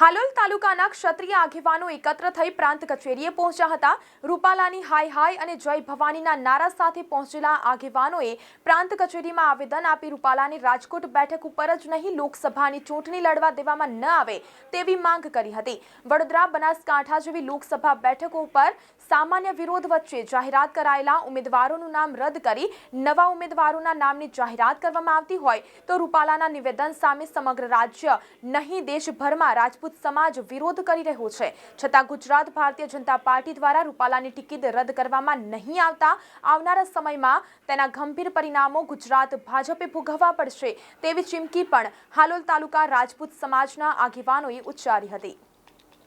હાલોલ તાલુકાના ક્ષત્રિય આગેવાનો એકત્ર થઈ પ્રાંત કચેરીએ પહોંચ્યા હતા. રૂપાલાની હાય હાય અને જય ભવાનીના નારા સાથે પહોંચેલા આગેવાનોએ પ્રાંત કચેરીમાં આવેદન આપી રૂપાલાની રાજકોટ બેઠક ઉપર જ નહીં, લોકસભાની ચૂંટણી લડવા દેવામાં ન આવે તેવી માંગ કરી હતી. વડોદરા, બનાસકાંઠા જેવી લોકસભા બેઠકો ઉપર સામાન્ય વિરોધ વચ્ચે જાહેરાત કરાયેલા ઉમેદવારોનું નામ રદ કરી નવા ઉમેદવારોના નામની જાહેરાત કરવામાં આવતી હોય તો રૂપાલાના નિવેદન સામે સમગ્ર રાજ્ય નહીં, દેશભરમાં રાજપૂત સમાજ વિરોધ કરી રહ્યો છે. છતાં ગુજરાત ભારતીય જનતા પાર્ટી દ્વારા રૂપાલાની ટિકિટ રદ કરવામાં નહીં આવતા આવનારા સમયમાં તેના ગંભીર પરિણામો ગુજરાત ભાજપે ભોગવવા પડશે તેવી ચીમકી પણ હાલોલ તાલુકા રાજપૂત સમાજના આગેવાનોએ ઉચ્ચારી હતી.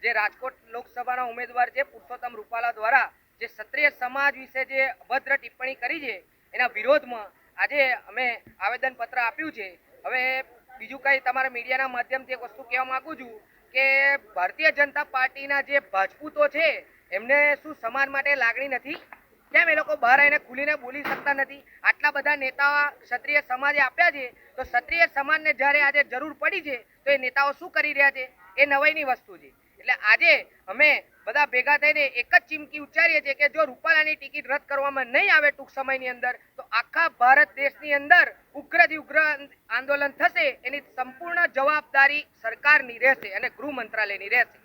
જે રાજકોટ લોકસભાના ઉમેદવાર છે, પુરુષોત્તમ રૂપાલા દ્વારા જે ક્ષત્રિય સમાજ વિશે જે અભદ્ર ટિપ્પણી કરી છે, એના વિરોધમાં આજે અમે આવેદનપત્ર આપ્યું છે. હવે બીજું કંઈ તમારા મીડિયાના માધ્યમથી એક વસ્તુ કહેવા માગું છું. કે ભારતીય જનતા પાર્ટીના જે રાજપૂતો છે, એમને શું સમાજ માટે લાગણી નથી? કેમ એ લોકો બહાર આવીને ખુલીને બોલી શકતા નથી? આટલા બધા નેતાઓ ક્ષત્રિય સમાજે આપ્યા છે, તો ક્ષત્રિય સમાજને જ્યારે આજે જરૂર પડી છે, તો એ નેતાઓ શું કરી રહ્યા છે? એ નવાઈની વસ્તુ છે. એટલે આજે અમે બધા ભેગા થઈને એક જ ચીમકી ઉચ્ચારીએ છીએ કે જો રૂપાલાની ટિકિટ રદ કરવામાં નહીં આવે ટૂંક સમયની અંદર, તો આખા ભારત દેશની અંદર ઉગ્રથી ઉગ્ર આંદોલન થશે. એની સંપૂર્ણ જવાબદારી સરકારની રહેશે અને ગૃહ મંત્રાલયની રહેશે.